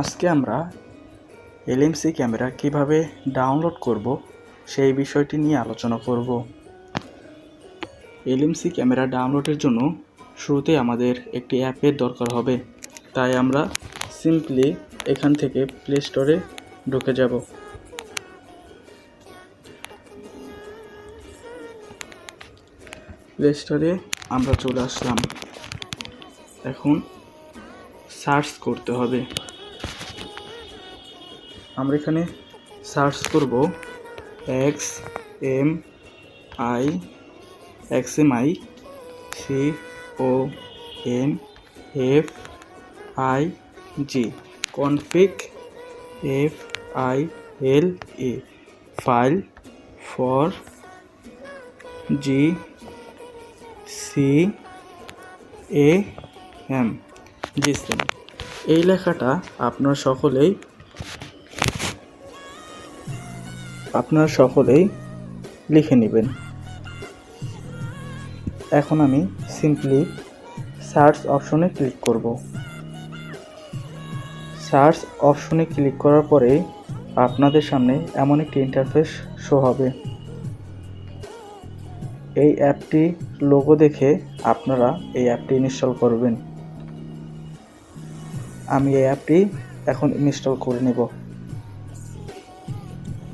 আজকে আমরা LMC camera কীভাবে ডাউনলোড করব সেই বিষয়টি নিয়ে আলোচনা করব। এলএমসি ক্যামেরা ডাউনলোডের জন্য শুরুতে আমাদের একটি অ্যাপের দরকার হবে। তাই আমরা সিম্পলি এখান থেকে প্লে স্টোরে ঢুকে যাব। প্লে স্টোরে আমরা চলে আসলাম। এখন সার্চ করতে হবে। আমরা এখানে সার্চ করব X M I X M I C O N F I G config F I L A file for G C A M জিসেম এই লেখাটা আপনারা সকলেই আপনারা সকলেই লিখে নেবেন। এখন আমি সিম্পলি সার্চ অপশনে ক্লিক করব। সার্চ অপশনে ক্লিক করার পরে আপনাদের সামনে এমন একটি ইন্টারফেস শো হবে। এই অ্যাপটি লোগো দেখে আপনারা এই অ্যাপটি ইনস্টল করবেন। আমি এই অ্যাপটি এখন ইনস্টল করে নেব।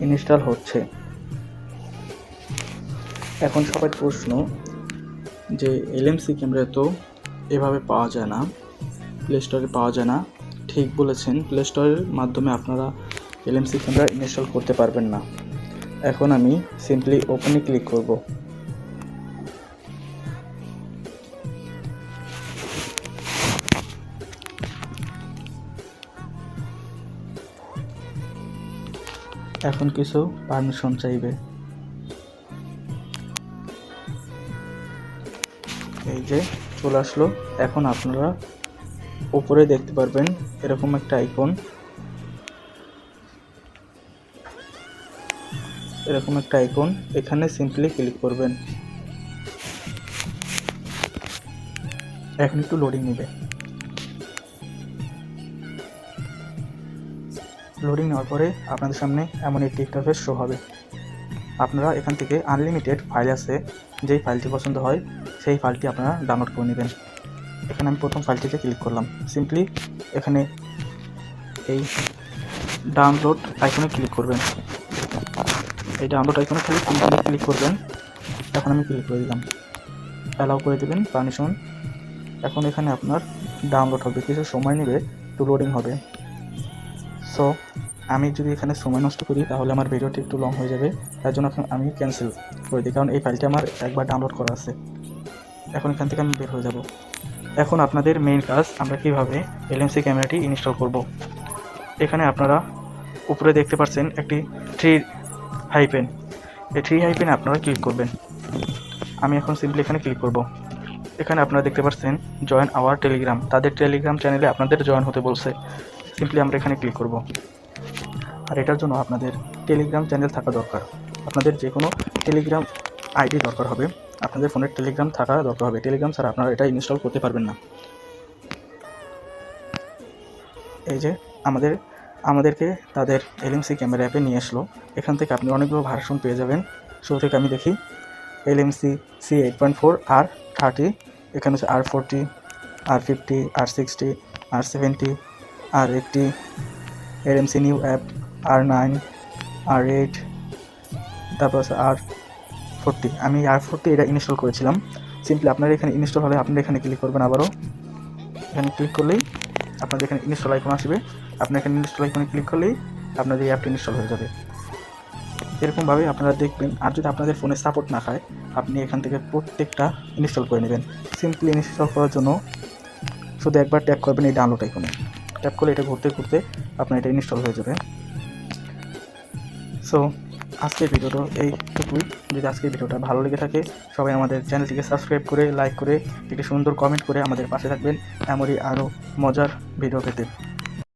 ইনস্টল হচ্ছে। এখন সবাই প্রশ্ন, যে এলএমসি ক্যামেরা তো এভাবে পাওয়া যায় না প্লে স্টোরে পাওয়া যায় না, ঠিক বলেছেন প্লে স্টোরের মাধ্যমে আপনারা এলএমসি ক্যামেরা ইনস্টল করতে পারবেন না। এখন আমি সিম্পলি ওপেনে ক্লিক করব। এখন কিছু পারমিশন চাইবে। এই যে চলে আসলো। এখন আপনারা উপরে দেখতে পারবেন এরকম একটা আইকন এরকম একটা আইকন এখানে সিম্পলি ক্লিক করবেন। এখন একটু লোডিং নেবে। লোডিং নেওয়ার পরে আপনাদের সামনে এমন একটি ইন্টারফেস শো হবে। আপনারা এখান থেকে আনলিমিটেড ফাইল আছে, যেই ফাইলটি পছন্দ হয়, সেই ফাইলটি আপনারা ডাউনলোড করে নেবেন। এখানে আমি প্রথম ফাইলটিতে ক্লিক করলাম। সিম্পলি এখানে এই ডাউনলোড আইকনে ক্লিক করবেন। এই ডাউনলোড আইকনে খালি ক্লিক করবেন এখন আমি ক্লিক করে দিলাম। অ্যালাউ করে দেবেন পারমিশন এখন এখানে আপনার ডাউনলোড হবে, কিছু সময় নেবে একটু লোডিং হবে। সো আমি যদি এখানে সময় নষ্ট করি, তাহলে আমার ভিডিওটি একটু লং হয়ে যাবে। তার জন্য আমি ক্যান্সেল করে দিই, কারণ এই ফাইলটি আমার একবার ডাউনলোড করা আছে। এখন এখান থেকে আমি বের হয়ে যাব। এখন আপনাদের মেইন কাজ আমরা কীভাবে এলএমসি ক্যামেরাটি ইনস্টল করব? এখানে আপনারা উপরে দেখতে পাচ্ছেন একটি থ্রি হাইপেন এই থ্রি হাইপেনে আপনারা ক্লিক করবেন। আমি এখন সিম্পলি এখানে ক্লিক করব। এখানে আপনারা দেখতে পাচ্ছেন জয়েন আওয়ার টেলিগ্রাম তাদের টেলিগ্রাম চ্যানেলে আপনাদের জয়েন হতে বলছে। সিম্পলি আমরা এখানে ক্লিক করব। আর এটার জন্য আপনাদের টেলিগ্রাম চ্যানেল থাকা দরকার। আপনাদের যে কোনো টেলিগ্রাম আইডি দরকার হবে। আপনাদের ফোনের টেলিগ্রাম থাকা দরকার হবে। টেলিগ্রাম ছাড়া আপনারা এটা ইনস্টল করতে পারবেন না। এই যে আমাদের, আমাদেরকে তাদের এলএমসি ক্যামেরা অ্যাপে নিয়ে আসলো। এখান থেকে আপনি অনেকগুলো ভার্সন পেয়ে যাবেন। শুরু থেকে আমি দেখি। LMC C eight point four R thirty এখানে হচ্ছে R forty R fifty R sixty R seventy R একটি LMC new app R nine R eight তারপর আছে আর ফোরটি আমি আর ফোরটি এটা ইনস্টল করেছিলাম। সিম্পলি আপনার এখানে ইনস্টল হলে আপনারা এখানে ক্লিক করবেন আবারও। এখানে ক্লিক করলেই আপনাদের এখানে ইনস্টল আইকন আসবে। আপনার এখানে ইনস্টল আইকনে ক্লিক করলেই আপনাদের এই অ্যাপটি ইনস্টল হয়ে যাবে। এরকমভাবে আপনারা দেখবেন, আর যদি আপনাদের ফোনে সাপোর্ট না খায়, আপনি এখান থেকে প্রত্যেকটা ইনস্টল করে নেবেন। সিম্পলি ইনস্টল করার জন্য শুধু একবার ট্যাপ করবেন এই ডাউনলোড আইকনে ট্যাপ করলে এটা ঘুরতে ঘুরতে আপনার এটা ইনস্টল হয়ে যাবে। সো আজকের ভিডিওটা এইটুকুই। যদি আজকের ভিডিওটা ভালো লেগে থাকে, সবাই আমাদের চ্যানেলটিকে সাবস্ক্রাইব করে লাইক করে, একটি সুন্দর কমেন্ট করে আমাদের পাশে থাকবেন। এমনই আরও মজার ভিডিও পেতে।